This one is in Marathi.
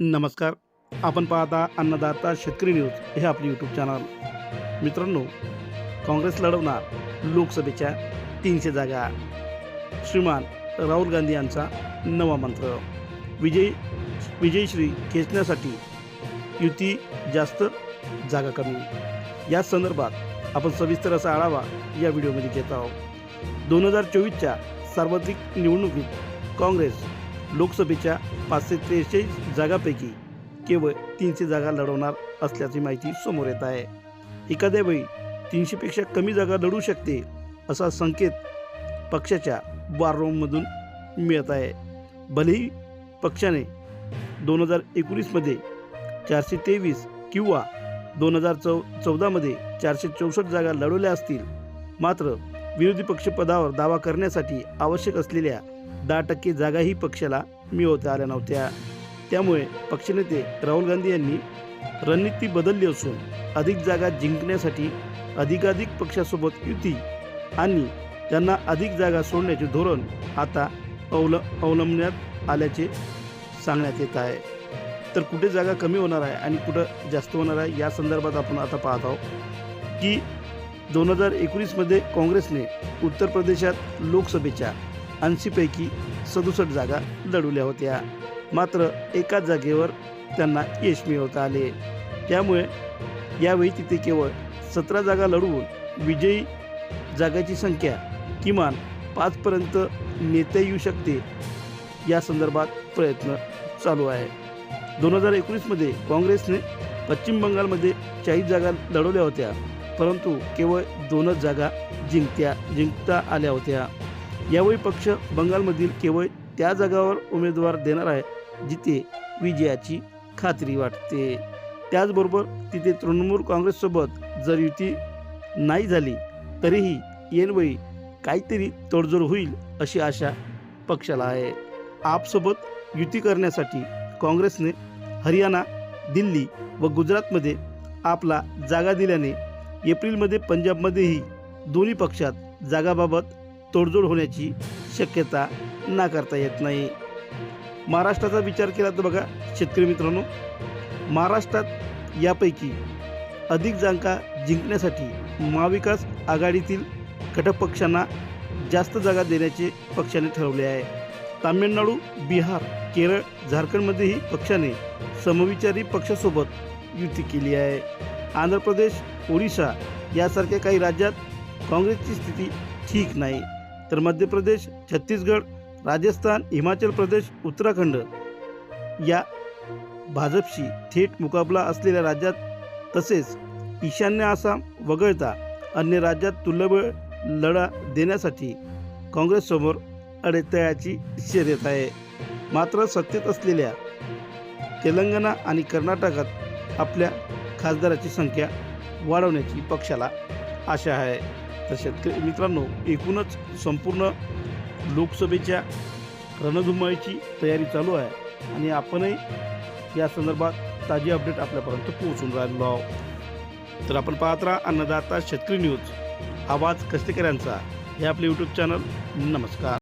नमस्कार. आपण पाहता अन्नदाता शेतकरी न्यूज हे आपले यूट्यूब चॅनल मित्रांनो काँग्रेस लढवणार लोकसभेच्या तीनशे जागा. श्रीमान राहुल गांधी यांचा नवा मंत्र. विजय विजयश्री खेचण्यासाठी युती जास्त जागा कमी. या संदर्भात आपण सविस्तर असा आढावा या व्हिडिओमध्ये घेत आहोत. दोन हजार चोवीसच्या सार्वत्रिक निवडणुकीत काँग्रेस लोकसभेच्या पाचशे त्रेचाळीस जागापैकी केवळ तीनशे जागा लढवणार असल्याची माहिती समोर येत आहे. एखाद्या वेळी तीनशेपेक्षा कमी जागा लढू शकते असा संकेत पक्षाच्या वाररूममधून मिळत आहे. भलेही पक्षाने दोन हजार एकोणीसमध्ये चारशे तेवीस किंवा दोन हजार चौ चौदामध्ये चारशे चौसष्ट जागा लढवल्या असतील मात्र विरोधी पक्षपदावर दावा करण्यासाठी आवश्यक असलेल्या दहा टक्के जागाही पक्षाला मिळवता आल्या नव्हत्या. त्यामुळे पक्षनेते राहुल गांधी यांनी रणनीती बदलली असून अधिक जागा जिंकण्यासाठी अधिकाधिक पक्षासोबत युती आणि त्यांना अधिक जागा सोडण्याचे धोरण आता अवल अवलंबण्यात आल्याचे सांगण्यात येत आहे. तर कुठे जागा कमी होणार आहे आणि कुठं जास्त होणार आहे या संदर्भात आपण आता पाहत आहोत की दोन हजार एकोणीसमध्ये काँग्रेसने उत्तर प्रदेशात लोकसभेच्या ऐंशीपैकी सदुसष्ट जागा लढवल्या होत्या. मात्र एकाच जागेवर त्यांना यश मिळवता आले. त्यामुळे यावेळी तिथे केवळ सतरा जागा लढवून विजयी जागाची संख्या किमान पाचपर्यंत नेता येऊ शकते या संदर्भात प्रयत्न चालू आहे. दोन हजार एकोणीसमध्ये काँग्रेसने पश्चिम बंगालमध्ये चाळीस जागा लढवल्या होत्या परंतु केवळ दोनच जागा जिंकत्या जिंकता आल्या होत्या. यावेळी पक्ष बंगालमधील केवळ त्या जागावर उमेदवार देणार आहे जिथे विजयाची खात्री वाटते. त्याचबरोबर तिथे तृणमूल काँग्रेससोबत जर युती नाही झाली तरीही येनवेळी काहीतरी तडजोड होईल अशी आशा पक्षाला आहे. आपसोबत युती करण्यासाठी काँग्रेसने हरियाणा दिल्ली व गुजरातमध्ये आपला जागा दिल्याने एप्रिलमध्ये पंजाबमध्येही दोन्ही पक्षात जागाबाबत तोडजोड होण्याची शक्यता नाकारता येत नाही. महाराष्ट्राचा विचार केला तर बघा शेतकरी मित्रांनो महाराष्ट्रात यापैकी अधिक जागा जिंकण्यासाठी महाविकास आघाडीतील घटक पक्षांना जास्त जागा देण्याचे पक्षाने ठरवले आहे. तामिळनाडू बिहार केरळ झारखंडमध्येही पक्षाने समविचारी पक्षासोबत युती केली आहे. आंध्र प्रदेश ओडिशा यासारख्या काही राज्यात काँग्रेसची स्थिती ठीक नाही. तर मध्य प्रदेश छत्तीसगड राजस्थान हिमाचल प्रदेश उत्तराखंड या भाजपशी थेट मुकाबला असलेल्या राज्यात तसेच ईशान्य आसाम वगळता अन्य राज्यात तुल्यबळ लढा देण्यासाठी काँग्रेससमोर अडथळ्याची शर्यत आहे. मात्र सत्तेत असलेल्या तेलंगणा आणि कर्नाटकात आपल्या खासदाराची संख्या वाढवण्याची पक्षाला आशा आहे. तर शेतकरी मित्रांनो एकूणच संपूर्ण लोकसभेच्या रणधुमाळीची तयारी चालू आहे आणि आपणही या संदर्भात ताजी अपडेट आपल्यापर्यंत पोहोचून राहिलो आहोत. तर आपण पाहत राहा अन्नदाता शेतकरी न्यूज आवाज कष्टकऱ्यांचा हे आपले यूट्यूब चॅनल नमस्कार.